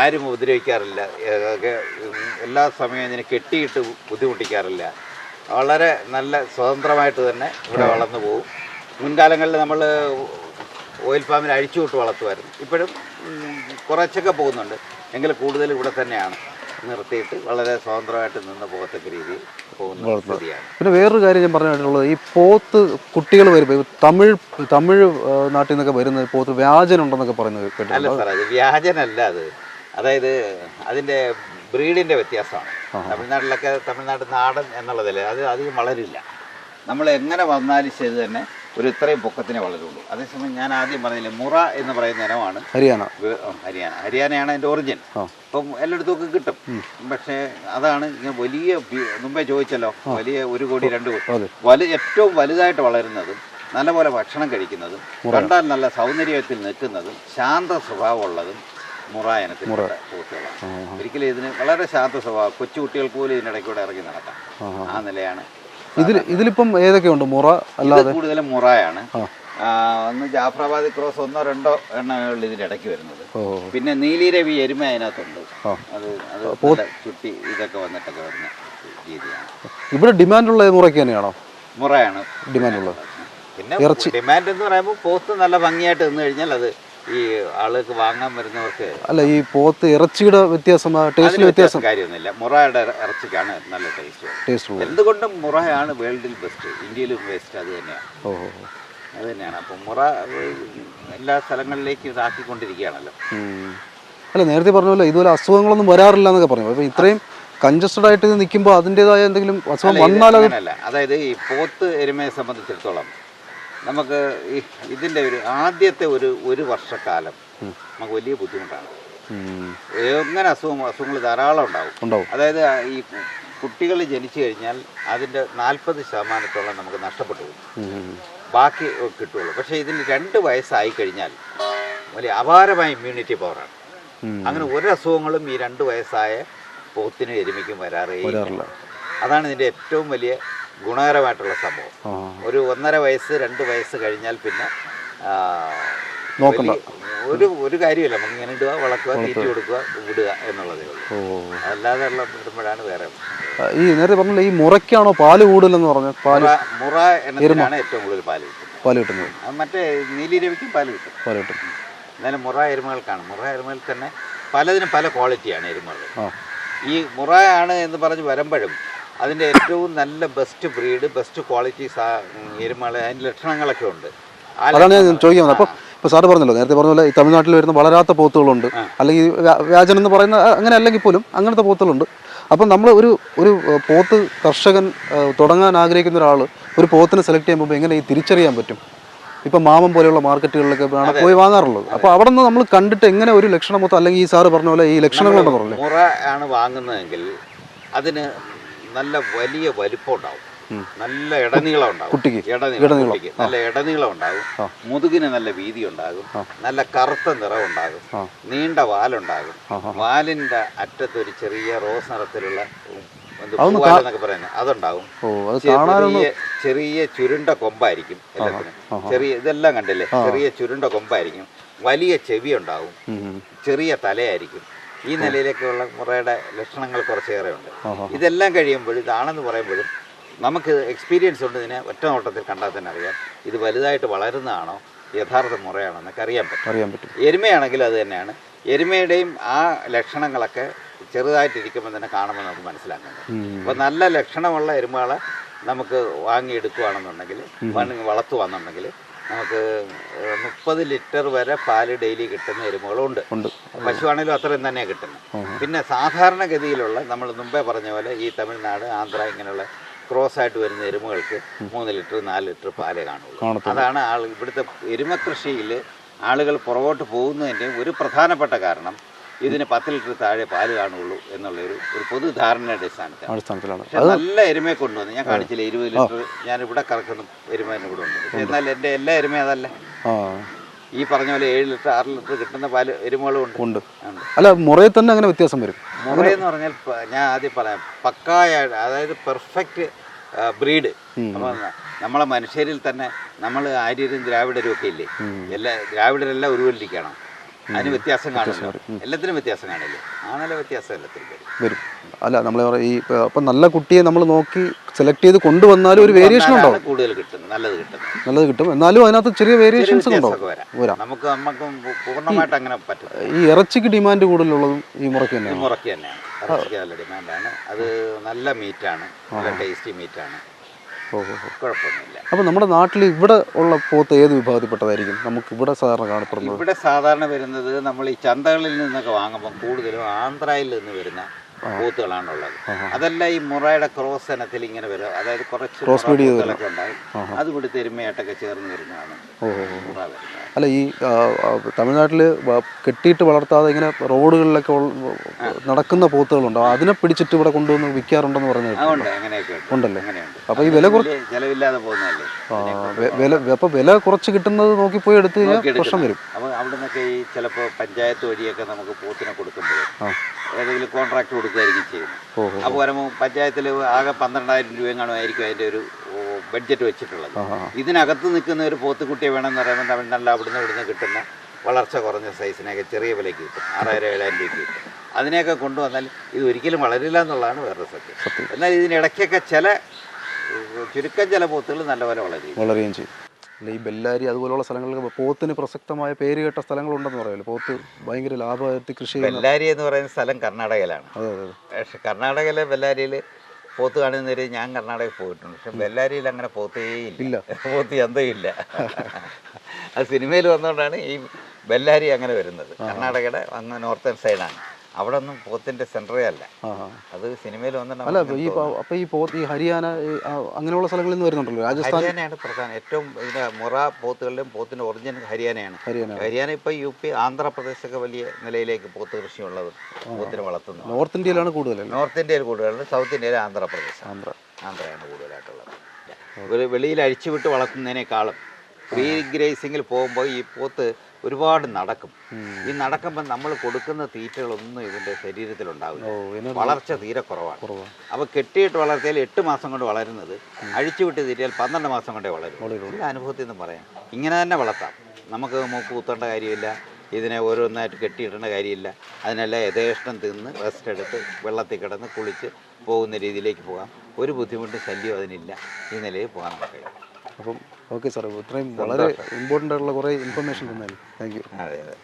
Speaker 2: ആരും ഉപദ്രവിക്കാറില്ല. എല്ലാ സമയവും ഇതിനെ കെട്ടിയിട്ട് ബുദ്ധിമുട്ടിക്കാറില്ല. വളരെ നല്ല സ്വതന്ത്രമായിട്ട് തന്നെ ഇവിടെ വളർന്നു പോകും. മുൻകാലങ്ങളിൽ നമ്മൾ ഓയിൽ ഫാമിൽ അഴിച്ചുവിട്ട് വളർത്തുമായിരുന്നു. ഇപ്പോഴും കുറച്ചൊക്കെ പോകുന്നുണ്ട്. എങ്കിൽ കൂടുതൽ ഇവിടെ തന്നെയാണ്. നിർത്തിയിട്ട് വളരെ സ്വതന്ത്രമായിട്ട് നിന്ന് പോകത്തക്ക രീതി പോകുന്ന സ്ഥിതിയാണ്.
Speaker 1: പിന്നെ വേറൊരു കാര്യം ഞാൻ പറഞ്ഞിട്ടുള്ളത് ഈ പോത്ത് കുട്ടികൾ വരുമ്പോൾ തമിഴ് തമിഴ് നാട്ടിൽ നിന്നൊക്കെ വരുന്ന പോത്ത് വ്യാജനുണ്ടെന്നൊക്കെ പറയുന്നത്
Speaker 2: അല്ല സാർ അത് വ്യാജനല്ല അത്. അതായത് അതിന്റെ ബ്രീഡിന്റെ വ്യത്യാസമാണ്. തമിഴ്നാട്ടിലൊക്കെ തമിഴ്നാട് നാടൻ എന്നുള്ളതല്ലേ അത് അധികം വളരില്ല. നമ്മൾ എങ്ങനെ വന്നാലും ശരി തന്നെ ഒരു ഇത്രയും പൊക്കത്തിനെ വളരുള്ളൂ. അതേസമയം ഞാൻ ആദ്യം പറഞ്ഞില്ലേ മുറ എന്ന് പറയുന്ന ഇനമാണ്.
Speaker 1: ഹരിയാന.
Speaker 2: ഹരിയാന. ഹരിയാനയാണ് അതിന്റെ ഒറിജിൻ. അപ്പം എല്ലായിടത്തും ഒക്കെ കിട്ടും പക്ഷേ അതാണ് ഇങ്ങനെ വലിയ മുമ്പേ ചോദിച്ചല്ലോ വലിയ ഒരു കോടി രണ്ട് കോടി. വലു ഏറ്റവും വലുതായിട്ട് വളരുന്നതും നല്ലപോലെ ഭക്ഷണം കഴിക്കുന്നതും കണ്ടാൽ നല്ല സൗന്ദര്യത്തിൽ നിൽക്കുന്നതും ശാന്ത സ്വഭാവമുള്ളതും മുറ പൂത്തുകളാണ് ഒരിക്കലും ഇതിന് വളരെ ശാന്ത സ്വഭാവം. കൊച്ചു കുട്ടികൾക്ക് പോലും ഇതിനിടയ്ക്കൂടെ ഇറങ്ങി നടക്കാം.
Speaker 1: ആ
Speaker 2: നിലയാണ്
Speaker 1: ഇതിൽ ഇതിലിപ്പം ഏതൊക്കെയുണ്ട് മുറ അല്ലാതെ?
Speaker 2: കൂടുതലും മുറയാണ്. ഒന്ന് ജാഫ്രാബാദി ക്രോസ് ഒന്നോ രണ്ടോ എണ്ണകളിൽ ഇതിന്റെ ഇടയ്ക്ക് വരുന്നത്. പിന്നെ നീലിരവി എരുമ അതിനകത്തുണ്ട്. അത് ചുട്ടി ഇതൊക്കെ വന്നിട്ടൊക്കെ വരുന്ന രീതിയാണ്.
Speaker 1: ഇവിടെ ഡിമാൻഡുള്ള മുറയ്ക്ക് തന്നെയാണോ?
Speaker 2: മുറയാണ്.
Speaker 1: ഡിമാൻഡ് ഉള്ളത്.
Speaker 2: പിന്നെ ഡിമാൻഡ് എന്ന് പറയുമ്പോൾ പോത്ത് നല്ല ഭംഗിയായിട്ട് നിന്ന് കഴിഞ്ഞാൽ അത് ഈ ആളുകൾക്ക് വാങ്ങാൻ വരുന്നവർക്ക്
Speaker 1: അല്ല ഈ പോത്ത് ഇറച്ചിയുടെ വ്യത്യാസം ടേസ്റ്റിൽ വ്യത്യാസം.
Speaker 2: കാര്യമൊന്നുമില്ല. മുറയുടെ ഇറച്ചിക്കാണ് നല്ല ടേസ്റ്റ്
Speaker 1: ടേസ്റ്റ്
Speaker 2: എന്തുകൊണ്ടും മുറയാണ് വേൾഡിൽ ബെസ്റ്റ് ഇന്ത്യയിലും ബെസ്റ്റ് അത് തന്നെയാണ്.
Speaker 1: ഓ ഓ, ഓ.
Speaker 2: അത് തന്നെയാണ്. അപ്പം മുറ എല്ലാ സ്ഥലങ്ങളിലേക്ക് ഇതാക്കിക്കൊണ്ടിരിക്കുകയാണല്ലോ.
Speaker 1: അല്ല നേരത്തെ പറഞ്ഞ പോലെ ഇതുപോലെ അസുഖങ്ങളൊന്നും വരാറില്ല എന്നൊക്കെ പറഞ്ഞു. അപ്പോൾ ഇത്രയും കൺജസ്റ്റഡ് ആയിട്ട് നിൽക്കുമ്പോൾ അതിന്റെതായ എന്തെങ്കിലും അസുഖം വന്നാൽ
Speaker 2: അതായത് ഈ പോത്ത് എരുമയെ സംബന്ധിച്ചിടത്തോളം നമുക്ക് ഈ ഇതിന്റെ ഒരു ആദ്യത്തെ ഒരു ഒരു വർഷക്കാലം നമുക്ക് വലിയ ബുദ്ധിമുട്ടാണ്. എങ്ങനെ അസുഖം അസുഖങ്ങൾ ധാരാളം ഉണ്ടാവും. അതായത് ഈ കുട്ടികൾ ജനിച്ചു കഴിഞ്ഞാൽ അതിന്റെ നാൽപ്പത് ശതമാനത്തോളം നമുക്ക് നഷ്ടപ്പെട്ടു പോകും. ബാക്കി കിട്ടുള്ളൂ പക്ഷേ ഇതിന് രണ്ട് വയസ്സായി കഴിഞ്ഞാൽ വലിയ അപാരമായ ഇമ്മ്യൂണിറ്റി പവറാണ് അങ്ങനെ ഒരു അസുഖങ്ങളും ഈ രണ്ട് വയസ്സായ പോത്തിനും എരുമയ്ക്കും വരാറേ അതാണ് ഇതിന്റെ ഏറ്റവും വലിയ ഗുണകരമായിട്ടുള്ള സംഭവം. ഒരു ഒന്നര വയസ്സ് രണ്ട് വയസ്സ് കഴിഞ്ഞാൽ പിന്നെ
Speaker 1: നോക്കണ്ട.
Speaker 2: ഒരു ഒരു കാര്യമില്ല. നമുക്ക് ഇങ്ങനെ ഇടുക വളക്കുക തീറ്റി കൊടുക്കുക വിടുക എന്നുള്ളതേ ഉള്ളൂ. അല്ലാതെ ഉള്ള ഇടുമ്പോഴാണ് വേറെ
Speaker 1: ഈ നേരത്തെ പറഞ്ഞില്ല ഈ മുറയ്ക്കാണോ പാൽ കൂടുതലെന്ന് പറഞ്ഞു? പാൽ
Speaker 2: മുറ എന്നതിനാണ് ഏറ്റവും കൂടുതൽ പാൽ കിട്ടുന്നത്.
Speaker 1: പാൽ കിട്ടുന്നത്.
Speaker 2: മറ്റേ നീലിരവിക്കും പാൽ കിട്ടും.
Speaker 1: പാൽ കിട്ടും.
Speaker 2: എന്നാലും മുറ എരുമകൾക്കാണ്. മുറ എരുമകൾക്ക് തന്നെ പലതിനും പല ക്വാളിറ്റിയാണ് എരുമകൾ. ഈ മുറ ആണ് എന്ന് പറഞ്ഞ് വരുമ്പോഴും അതിന്റെ ഏറ്റവും നല്ല ബെസ്റ്റ് ബ്രീഡ് ബെസ്റ്റ് ക്വാളിറ്റി എരുമകൾ അതിന്റെ ലക്ഷണങ്ങളൊക്കെ ഉണ്ട്.
Speaker 1: അതാണ് ഞാൻ ചോദിക്കുന്നത് അപ്പോൾ ഇപ്പോൾ സാറ് പറഞ്ഞല്ലോ നേരത്തെ പറഞ്ഞ പോലെ ഈ തമിഴ്നാട്ടിൽ വരുന്ന വളരാത്ത പോത്തുകളുണ്ട്. അല്ലെങ്കിൽ വ്യാജൻ എന്ന് പറയുന്ന അങ്ങനെ അല്ലെങ്കിൽ പോലും അങ്ങനത്തെ പോത്തുകളുണ്ട്. അപ്പം നമ്മൾ ഒരു ഒരു പോത്ത് കർഷകൻ തുടങ്ങാൻ ആഗ്രഹിക്കുന്ന ഒരാൾ ഒരു പോത്തിനെ സെലക്ട് ചെയ്യുമ്പോൾ എങ്ങനെ ഈ തിരിച്ചറിയാൻ പറ്റും? ഇപ്പം മാമം പോലെയുള്ള മാർക്കറ്റുകളിലൊക്കെ ആണ് പോയി വാങ്ങാറുള്ളത്. അപ്പോൾ അവിടെ നിന്ന് നമ്മൾ കണ്ടിട്ട് എങ്ങനെ ഒരു ലക്ഷണം മൊത്തം അല്ലെങ്കിൽ ഈ സാറ് പറഞ്ഞ പോലെ ഈ ലക്ഷണങ്ങളുണ്ടെന്ന് പറഞ്ഞു
Speaker 2: മുറ ആണ് വാങ്ങുന്നതെങ്കിൽ അതിന് നല്ല വലിയ വലിപ്പം ഉണ്ടാവും നല്ല ഇടനീളം ഉണ്ടാവും.
Speaker 1: കുട്ടിക്ക്.
Speaker 2: ഇടനീളം
Speaker 1: ഇടനീളം.
Speaker 2: കുട്ടിക്ക്. നല്ല ഇടനീളം ഉണ്ടാകും. മുതുകിന് നല്ല വീതി ഉണ്ടാകും. നല്ല കറുത്ത നിറം ഉണ്ടാകും നീണ്ട വാലുണ്ടാകും. വാലിന്റെ അറ്റത്ത് ഒരു ചെറിയ റോസ് നിറത്തിലുള്ള എന്നൊക്കെ പറയുന്നത് അതുണ്ടാവും. ചെറിയ ചെറിയ ചുരുണ്ട കൊമ്പായിരിക്കും എല്ലാത്തിനും. ചെറിയ ഇതെല്ലാം കണ്ടില്ലേ? ചെറിയ ചുരുണ്ട കൊമ്പായിരിക്കും. വലിയ ചെവി ഉണ്ടാവും. ചെറിയ തലയായിരിക്കും. ഈ നിലയിലേക്കുള്ള മുറയുടെ ലക്ഷണങ്ങൾ കുറച്ചേറെ ഉണ്ട് ഇതെല്ലാം കഴിയുമ്പോൾ ഇതാണെന്ന് പറയുമ്പോഴും നമുക്ക് എക്സ്പീരിയൻസ് ഉണ്ട് ഇതിനെ ഒറ്റ നോട്ടത്തിൽ കണ്ടാൽ തന്നെ അറിയാം. ഇത് വലുതായിട്ട് വളരുന്നതാണോ യഥാർത്ഥ മുറയാണോ എന്നൊക്കെ അറിയാൻ പറ്റും.
Speaker 1: അറിയാൻ പറ്റും.
Speaker 2: എരുമയാണെങ്കിൽ അത് തന്നെയാണ്. എരുമയുടെയും ആ ലക്ഷണങ്ങളൊക്കെ ചെറുതായിട്ടിരിക്കുമ്പോൾ തന്നെ കാണുമ്പോൾ നമുക്ക്
Speaker 1: മനസ്സിലാക്കാം.
Speaker 2: അപ്പോൾ നല്ല ലക്ഷണമുള്ള എരുമകളെ നമുക്ക് വാങ്ങിയെടുക്കുകയാണെന്നുണ്ടെങ്കിൽ വളർത്തുവാണെന്നുണ്ടെങ്കിൽ നമുക്ക് മുപ്പത് ലിറ്റർ വരെ പാൽ ഡെയിലി കിട്ടുന്ന എരുമകളുണ്ട് പശുവാണെങ്കിലും അത്രയും തന്നെ കിട്ടുന്നത്. പിന്നെ സാധാരണഗതിയിലുള്ള നമ്മൾ മുമ്പേ പറഞ്ഞ പോലെ ഈ തമിഴ്നാട് ആന്ധ്ര ഇങ്ങനെയുള്ള ക്രോസ് ആയിട്ട് വരുന്ന എരുമകൾക്ക് മൂന്ന് ലിറ്റർ നാല് ലിറ്റർ പാലേ കാണുള്ളൂ. അതാണ് ആൾ ഇവിടുത്തെ എരുമ കൃഷിയിൽ ആളുകൾ പുറകോട്ട് പോകുന്നതിന്റെ ഒരു പ്രധാനപ്പെട്ട കാരണം. ഇതിന് പത്ത് ലിറ്റർ താഴെ പാൽ കാണുള്ളൂ എന്നുള്ളൊരു ഒരു പൊതു ധാരണയുടെ അടിസ്ഥാനത്തിൽ
Speaker 1: അടിസ്ഥാനത്തിലാണ്.
Speaker 2: നല്ല എരുമയെ കൊണ്ടുവന്ന്. ഞാൻ കാണിച്ചില്ല ഇരുപത് ലിറ്റർ ഞാൻ ഇവിടെ കറക്കുന്ന എരുമ ഇവിടെ കൂടെ ഉണ്ട്. എന്നാൽ എന്റെ എല്ലാ എരുമ അതല്ല. ഈ പറഞ്ഞ പോലെ ഏഴ് ലിറ്റർ ആറ് ലിറ്റർ കിട്ടുന്ന പാൽ എരുമകളും ഉണ്ട്.
Speaker 1: ഉണ്ട്. അല്ല മുറയിൽ തന്നെ അങ്ങനെ വ്യത്യാസം വരും.
Speaker 2: മുറയെന്ന് പറഞ്ഞാൽ ഞാൻ ആദ്യം പറയാം. പക്കായ അതായത് പെർഫെക്റ്റ് ബ്രീഡ് നമ്മളെ മനുഷ്യരിൽ തന്നെ നമ്മൾ ആര്യരും ദ്രാവിഡരും ഒക്കെ ഇല്ലേ? എല്ലാ ദ്രാവിഡരെല്ലാം ഉരുവല്ലിക്കണം അതിന് വ്യത്യാസം കാണില്ല. എല്ലാത്തിനും വ്യത്യാസം കാണില്ലേ. ആണല്ലോ വ്യത്യാസം എല്ലാത്തിനും വരും.
Speaker 1: അല്ല നമ്മൾ ഈ ഇപ്പം നല്ല കുട്ടിയെ നമ്മൾ നോക്കി സെലക്ട് ചെയ്ത് കൊണ്ടുവന്നാലും ഒരു വേരിയേഷൻ
Speaker 2: ഉണ്ടോ കൂടുതൽ കിട്ടും നല്ലത് കിട്ടും
Speaker 1: നല്ലത് കിട്ടും. എന്നാലും അതിനകത്ത് ചെറിയ വേരിയേഷൻസ്
Speaker 2: ഉണ്ടോ വരാം. നമുക്ക് നമുക്ക് പൂർണമായിട്ട് അങ്ങനെ പറ്റും
Speaker 1: ഈ ഇറച്ചിക്ക് ഡിമാൻഡ് കൂടുതലുള്ളതും ഈ മുറയ്ക്ക് തന്നെയാണ്.
Speaker 2: മുറയ്ക്ക് തന്നെയാണ്. ഇറച്ചിക്ക് നല്ല ഡിമാൻഡാണ് അത് നല്ല മീറ്റാണ് നല്ല ടേസ്റ്റി മീറ്റാണ്. കുഴപ്പമൊന്നുമില്ല.
Speaker 1: അപ്പോൾ നമ്മുടെ നാട്ടിൽ ഇവിടെ ഉള്ള പോത്ത് ഏത് വിഭാഗത്തിൽപ്പെട്ടതായിരിക്കും? നമുക്ക് ഇവിടെ സാധാരണ കാണപ്പെടുന്നത്?
Speaker 2: ഇവിടെ സാധാരണ വരുന്നത് നമ്മൾ ഈ ചന്തകളിൽ നിന്നൊക്കെ വാങ്ങുമ്പോൾ കൂടുതലും ആന്ധ്രയിൽ നിന്ന് വരുന്ന പോത്തുകളാണുള്ളത്. അതല്ല ഈ മുറയുടെ ക്രോസ് ഇനത്തിൽ ഇങ്ങനെ വരും. അതായത് കുറച്ച് പോത്തുകളൊക്കെ ഉണ്ടാവും. അത് ഇവിടുത്തെ എരുമയായിട്ടൊക്കെ ചേർന്ന് വരുന്നതാണ്. മുറ വരുന്നത്.
Speaker 1: അല്ല ഈ തമിഴ്നാട്ടിൽ കെട്ടിയിട്ട് വളർത്താതെ ഇങ്ങനെ റോഡുകളിലൊക്കെ നടക്കുന്ന പോത്തുകളുണ്ടോ? അതിനെ പിടിച്ചിട്ട് ഇവിടെ കൊണ്ടുവന്ന് വിൽക്കാറുണ്ടെന്ന് പറഞ്ഞു ഉണ്ടല്ലേ? അപ്പൊ ഈ വില കുറച്ച് അപ്പൊ വില വില കുറച്ച് കിട്ടുന്നത് നോക്കി പോയി എടുത്തു കഴിഞ്ഞാൽ പ്രശ്നം വരും.
Speaker 2: അപ്പോൾ അവിടെ ഈ ചിലപ്പോൾ പഞ്ചായത്ത് വഴിയൊക്കെ നമുക്ക് പോത്തിനെ കൊടുക്കുമ്പോൾ ഏതെങ്കിലും കോൺട്രാക്ട് കൊടുക്കുകയായിരിക്കും ചെയ്യുന്നത്. അപ്പോൾ വരുമ്പോൾ പഞ്ചായത്തിൽ ആകെ പന്ത്രണ്ടായിരം രൂപയും കാണുമായിരിക്കും അതിന്റെ ഒരു ബഡ്ജറ്റ് വെച്ചിട്ടുള്ളത്. ഇതിനകത്ത് നിൽക്കുന്ന ഒരു പോത്തുകുട്ടിയെ വേണമെന്ന് പറയുമ്പോൾ തമിഴ്നാട്ടിൽ അവിടുന്ന് ഇവിടുന്ന് കിട്ടുന്ന വളർച്ച കുറഞ്ഞ സൈസിനെയൊക്കെ ചെറിയ വിലയ്ക്ക് കിട്ടും. ആറായിരം ഏഴായിരം രൂപയ്ക്ക് കിട്ടും. അതിനെയൊക്കെ കൊണ്ടുവന്നാൽ ഇത് ഒരിക്കലും വളരില്ല എന്നുള്ളതാണ് വേറൊരു സത്യം. എന്നാൽ ഇതിനിടയ്ക്കൊക്കെ ചില ചുരുക്കം ചില പോത്തുകൾ നല്ലപോലെ വളരും
Speaker 1: വളരുകയും ചെയ്യും. അല്ല ഈ ബെല്ലാരി അതുപോലുള്ള സ്ഥലങ്ങളിൽ പോത്തിന് പ്രസക്തമായ പേര് കേട്ട സ്ഥലങ്ങളുണ്ടെന്ന് പറയുമല്ലോ പോത്ത് ഭയങ്കര ലാഭമായിട്ട് കൃഷി
Speaker 2: ബെല്ലാരി എന്ന് പറയുന്ന സ്ഥലം കർണാടകയിലാണ്.
Speaker 1: അതെ അതെ
Speaker 2: പക്ഷെ കർണാടകയിലെ ബെല്ലാരിയിൽ പോത്ത് കാണുന്നവരെ ഞാൻ കർണാടകയിൽ പോയിട്ടുണ്ട്. പക്ഷെ ബെല്ലാരിയിൽ അങ്ങനെ പോത്തേ
Speaker 1: ഇല്ല.
Speaker 2: ഇല്ല. പോത്ത് ചന്തയില്ല ആ സിനിമയിൽ വന്നുകൊണ്ടാണ് ഈ ബെല്ലാരി അങ്ങനെ വരുന്നത്. കർണാടകയുടെ അങ്ങ് നോർത്തേൺ സൈഡാണ്. അവിടെ ഒന്നും പോത്തിന്റെ സെന്ററേ അല്ല. അത് സിനിമയിൽ വന്നിട്ട്
Speaker 1: അല്ല ഈ അപ്പൊ ഈ പോത്ത് ഈ ഹരിയാന അങ്ങനെയുള്ള സ്ഥലങ്ങളിൽ നിന്ന് വരുന്നുണ്ടല്ലോ രാജസ്ഥാൻ
Speaker 2: ഹരിയാനയാണ് പ്രധാനം. ഏറ്റവും ഇതിന്റെ മുറ പോത്തുകളിലും പോത്തിന്റെ ഒറിജിൻ ഹരിയാനയാണ്.
Speaker 1: ഹരിയാന
Speaker 2: ഇപ്പൊ യു പി ആന്ധ്രാപ്രദേശൊക്കെ വലിയ നിലയിലേക്ക് പോത്ത് കൃഷിയുള്ളത് പോത്തിന് വളർത്തുന്നത്.
Speaker 1: നോർത്ത് ഇന്ത്യയിലാണ് കൂടുതൽ
Speaker 2: നോർത്ത് ഇന്ത്യയിൽ കൂടുതലുണ്ട് സൗത്ത് ഇന്ത്യയിൽ ആന്ധ്രാപ്രദേശ്.
Speaker 1: ആന്ധ്ര.
Speaker 2: ആന്ധ്രയാണ് കൂടുതലായിട്ടുള്ളത്. ഒരു വെളിയിൽ അഴിച്ചുവിട്ട് വളർത്തുന്നതിനേക്കാളും ഫ്രീ ഗ്രേസിങ്ങിൽ പോകുമ്പോൾ ഈ പോത്ത് ഒരുപാട് നടക്കും. ഈ നടക്കുമ്പോൾ നമ്മൾ കൊടുക്കുന്ന തീറ്റകളൊന്നും ഇതിന്റെ
Speaker 1: ശരീരത്തിൽ ഉണ്ടാവില്ല
Speaker 2: വളർച്ച തീരെ കുറവാണ്. അപ്പോൾ കെട്ടിയിട്ട് വളർത്തിയാൽ എട്ട് മാസം കൊണ്ട് വളരുന്നത് അഴിച്ചു വിട്ട് തീറ്റിയാൽ പന്ത്രണ്ട് മാസം കൊണ്ടേ വളരും.
Speaker 1: ഉള്ള
Speaker 2: എല്ലാ അനുഭവത്തിൽ നിന്നും പറയാം. ഇങ്ങനെ തന്നെ വളർത്താം. നമുക്ക് മൂക്ക് കുത്തേണ്ട കാര്യമില്ല. ഇതിനെ ഓരോന്നായിട്ട് കെട്ടിയിടേണ്ട കാര്യമില്ല. അതിനെല്ലാം യഥേഷ്ടം തിന്ന് റെസ്റ്റ് എടുത്ത് വെള്ളത്തിൽ കിടന്ന് കുളിച്ച് പോകുന്ന രീതിയിലേക്ക് പോകാം. ഒരു ബുദ്ധിമുട്ടും ശല്യം അതിനില്ല. ഈ നിലയിൽ പോകാൻ കഴിയും.
Speaker 1: അപ്പം ഓക്കെ സാർ ഇത്രയും വളരെ ഇമ്പോർട്ടന്റ് ആയിട്ടുള്ള കുറേ ഇൻഫർമേഷൻ തന്നാലും താങ്ക് യു
Speaker 2: അതെ അതെ.